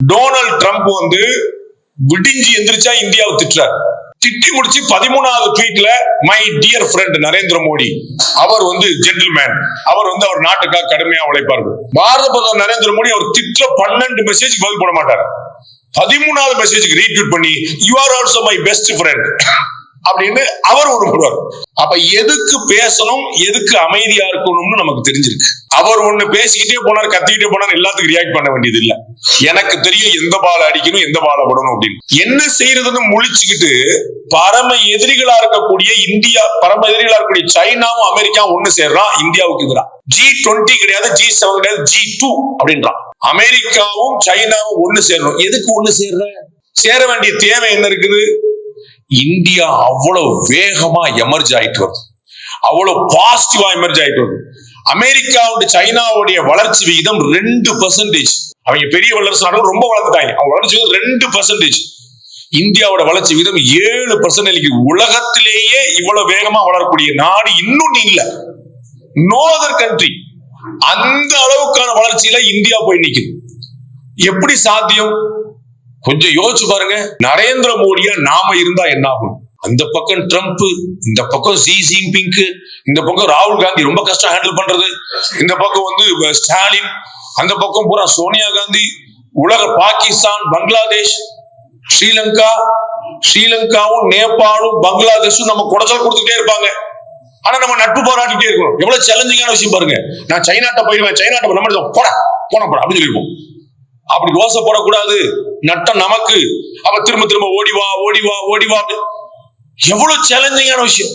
Donald Trump வந்து விடிஞ்சு எந்திரிச்சா இந்தியாவை திட்டுறார். திட்டி முடிச்சு பதிமூணாவது ட்வீட்ல my dear friend Narendra Modi அவர் வந்து ஜென்டில்மேன் அவர் வந்து அவர் நாட்டுக்காக கடுமையா உழைப்பார்கள் பாரத பிரதமர் நரேந்திர மோடி அவர் திட்டுற பன்னெண்டு மெசேஜ் பதில் போட மாட்டார். பதிமூணாவது மெசேஜுக்கு ரீட்வீட் பண்ணி you are also my best friend அப்படின்னு அவர் ஒண்ணு அப்ப எதுக்கு பேசணும் எதுக்கு அமைதியா இருக்கணும்னு நமக்கு தெரிஞ்சிருக்கு. அவர் ஒண்ணு பேசிக்கிட்டே போனார் கத்திக்கிட்டே போனார் எல்லாத்துக்கும் ரியாக்ட் பண்ண வேண்டியது இல்ல எனக்கு தெரியும் எந்த பால் அடிக்கணும் எந்த பால விடணும் அப்படின்னு. என்ன செய்யறதுன்னு முழிச்சுக்கிட்டு பரம எதிரிகளா இருக்கக்கூடிய இந்தியா பரம எதிரிகளா இருக்கக்கூடிய சைனாவும் அமெரிக்காவும் ஒண்ணு சேர்றான் இந்தியாவுக்கு எதிராக ஜி டுவெண்ட்டி கிடையாது ஜி செவன் கிடையாது ஜி டூ அப்படின்றான். அமெரிக்காவும் சைனாவும் ஒண்ணு சேரணும். எதுக்கு ஒண்ணு சேர்ற? சேர வேண்டிய தேவை என்ன இருக்குது? இந்தியா அவ்வளவு வேகமா எமர்ஜ் ஆயிட்டு வருது. அவ்வளவு பாசிட்டிவா எமர்ஜ் ஆயிட்டு வருது. அமெரிக்காவுடைய சைனாவுடைய வளர்ச்சி விகிதம் ரெண்டு பர்சன்டேஜ் அவங்க பெரிய வளர்ச்சி நாடுகள் ரொம்ப வளர்ந்துட்டாங்க. அவங்க வளர்ச்சி விகிதம் ரெண்டு பர்சன்டேஜ் இந்தியாவோட வளர்ச்சி விகிதம் ஏழு பர்சன்டேஜ் உலகத்திலேயே இவ்வளவு வேகமா வளரக்கூடிய நாடு இன்னும் இல்ல நோ அதர் கண்ட்ரி அந்த அளவுக்கான வளர்ச்சியில இந்தியா போய் நிக்குது. எப்படி சாத்தியம்? கொஞ்சம் யோசிச்சு பாருங்க. நரேந்திர மோடியா நாம இருந்தா என்ன ஆகும் அந்த பக்கம் ட்ரம்ப் இந்த பக்கம் சி ஜின்பிங் இந்த பக்கம் ராகுல் காந்தி ரொம்ப கஷ்டம் ஹேண்டில் பண்றது. இந்த பக்கம் வந்து ஸ்டாலின் அந்த பக்கம் பூரா சோனியா காந்தி உலக பாகிஸ்தான் பங்களாதேஷ் ஸ்ரீலங்கா ஸ்ரீலங்காவும் நேபாளும் பங்களாதேஷும் நம்ம குடைச்சல் கொடுத்துட்டே இருப்பாங்க. ஆனா நம்ம நட்பு பாராட்டிட்டே இருக்கணும். எவ்வளவு சேலஞ்சிங்கான விஷயம் பாருங்க. நான் சைனாட்ட போயிடுவேன் சைனாட்ட நம்ம போட போன போட அப்படின்னு சொல்லிருப்போம். அப்படி யோசை போடக்கூடாது. நட்டம் நமக்கு. அவ திரும்ப திரும்ப ஓடி வா ஓடி வா ஓடி எவ்வளவு சேலஞ்சிங்கான விஷயம்.